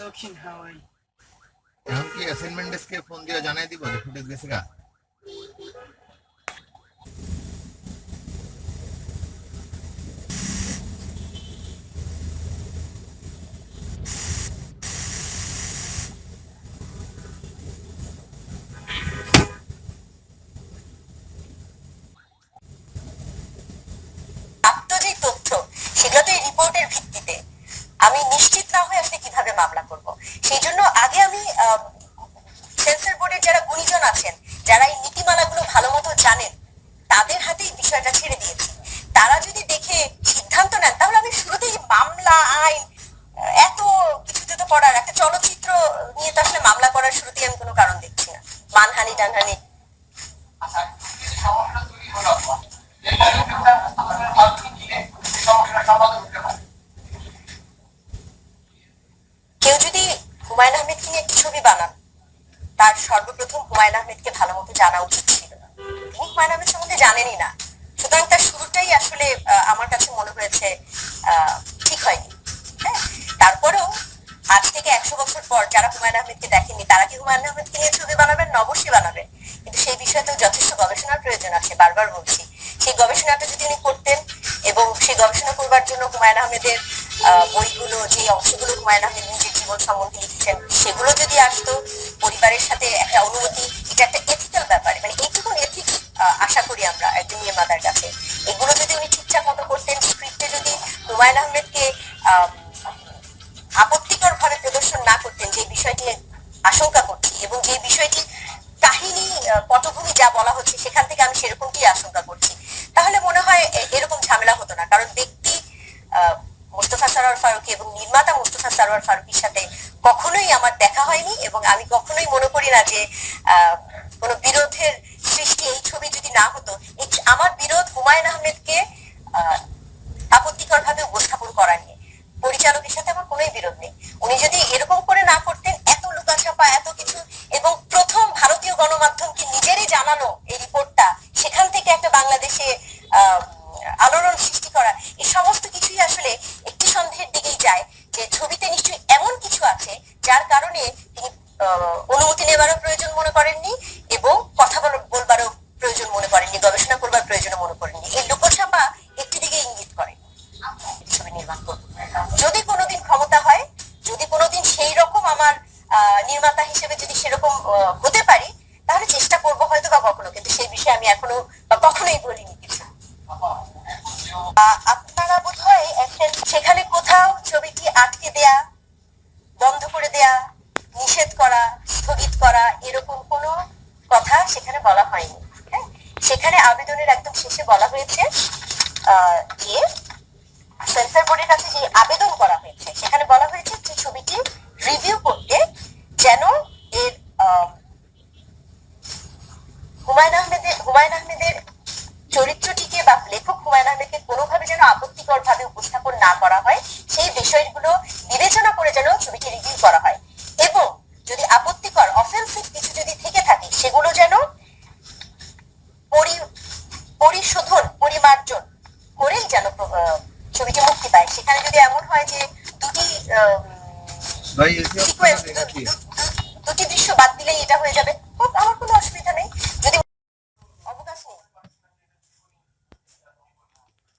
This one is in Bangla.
In Hawaii. এখন কি অ্যাসাইনমেন্ট ডেস্কে ফোন দিয়ে জানাই দিব যে ফুটেজ গেছে গা তথ্য সেগুলো রিপোর্টের ভিত্তিতে আমি নিশ্চিত কীভাবে মামলা করব। সেই জন্য আগে আমি সেন্সর বোর্ডের যারা গুণীজন আছেন, যারা এই নীতিমালাগুলো ভালো মতো জানেন, তাদের হাতে এই বিষয়টা ছেড়ে দিয়েছি। তারা যদি দেখে সিদ্ধান্ত নেন, তাহলে আমি শুরুতেই মামলা আইন এত কিছুতে তো করার একটা চলচ্চিত্র নিয়ে তো আসলে মামলা করার শুরুতেই আমি কোনো কারণ দেখছি না। মানহানি টানহানি আচ্ছা এই যে সমস্যাটা তৈরি হলো এই সমস্যাটা ফালতু দিলে এই সমস্যাটা সমাধান হতে পারে কেউ যদি হুমায়ুন আহমেদকে নিয়ে একটি ছবি বানান। তার সর্বপ্রথম হুমায়ুন আহমেদকে ভালো মতো জানা উচিত ছিল না। তিনি হুমায়ুন আহমেদ সম্বন্ধে জানেনই না। সুতরাং তার শুরুটাই আসলে আমার কাছে মনে হয়েছে ঠিক হয়নি। হ্যাঁ? তারপরেও আজ থেকে একশো বছর পর যারা হুমায়ুন আহমেদকে দেখেননি তারা কি হুমায়ুন আহমেদকে নিয়ে ছবি বানাবেন? অবশ্যই বানাবেন। কিন্তু সেই বিষয়তেও যথেষ্ট গবেষণার প্রয়োজন আছে বারবার বলছি। সেই গবেষণাটা যদি উনি করতেন এবং সেই গবেষণা করবার জন্য হুমায়ুন আহমেদের আহ, বইগুলো যে অংশগুলো হুমায়ুন আহমেদ নিজের জীবন সম্বন্ধে লিখছেন সেগুলো যদি আসতো পরিবারের সাথে একটা অনুমতি এটা একটা এথিক্যাল ব্যাপার। মানে এইটুকুন এথিক্স আশা করি আমরা একজন নির্মাতার কাছে। এগুলো যদি উনি ঠিকঠাক মতো করতেন স্ক্রিপ্টে যদি হুমায়ুন আহমেদকে আহ, আপত্তিকর ভাবে প্রদর্শন না করতেন যে বিষয়টি আশঙ্কা করছি এবং যে বিষয়টি কাহিনী পটভূমি যা বলা হচ্ছে সেখান থেকে আমি সেরকমটি আশঙ্কা করছি তাহলে মনে হয় এরকম ঝামেলা হতো না। কারণ ব্যক্তি মোস্তফা সারোয়ার ফারুকি এবং নির্মাতা মোস্তফা সারোয়ার ফারুকির সাথে কখনোই আমার দেখা হয়নি এবং আমি কখনোই মনে করি না যে কোনো বিরোধের সৃষ্টি এই ছবি যদি না হতো আমার বিরোধ হুমায়ুন আহমেদকে অনুমতি নেবারও প্রয়োজন মনে করেননি এবং কথা বল- বলবারও প্রয়োজন মনে করেননি, গবেষণা করবার প্রয়োজন মনে করেননি। এই লোকছাপা একটি দিকে ইঙ্গিত করে। নির্মাণ করব। যদি কোনোদিন ক্ষমতা হয়, যদি কোনোদিন সেই রকম আমার নির্মাতা হিসেবে যদি সেরকম হতে পারি, তাহলে চেষ্টা করব হয়তো বা কখনো, কিন্তু সেই বিষয়ে আমি এখনও বা কখনোই বলিনি কিছু আহ, আপনারা বোধ হয় সেখানে কোথাও ছবিটি আটকে দেয়া বন্ধ করে দেয়া নিষেধ করা স্থগিত করা এরকম কোনো কথা সেখানে বলা হয়নি হ্যাঁ? সেখানে আবেদনের একদম বলা হয়েছে যে সেন্সর বোর্ডের কাছে যে আবেদন করা হয়েছে, সেখানে বলা হয়েছে যে ছবিটি রিভিউ করতে যেন এর হুমায়ুন আহমেদের হুমায়ুন আহমেদের চরিত্রটিকে বা লেখক হুমায়ুন আহমেদকে কোনোভাবে যেন আপত্তিকর ভাবে উপস্থাপন আহ, ছবিটি মুক্তি পায়। সেখানে যদি এমন হয় যে দুটি সিকোয়েন্স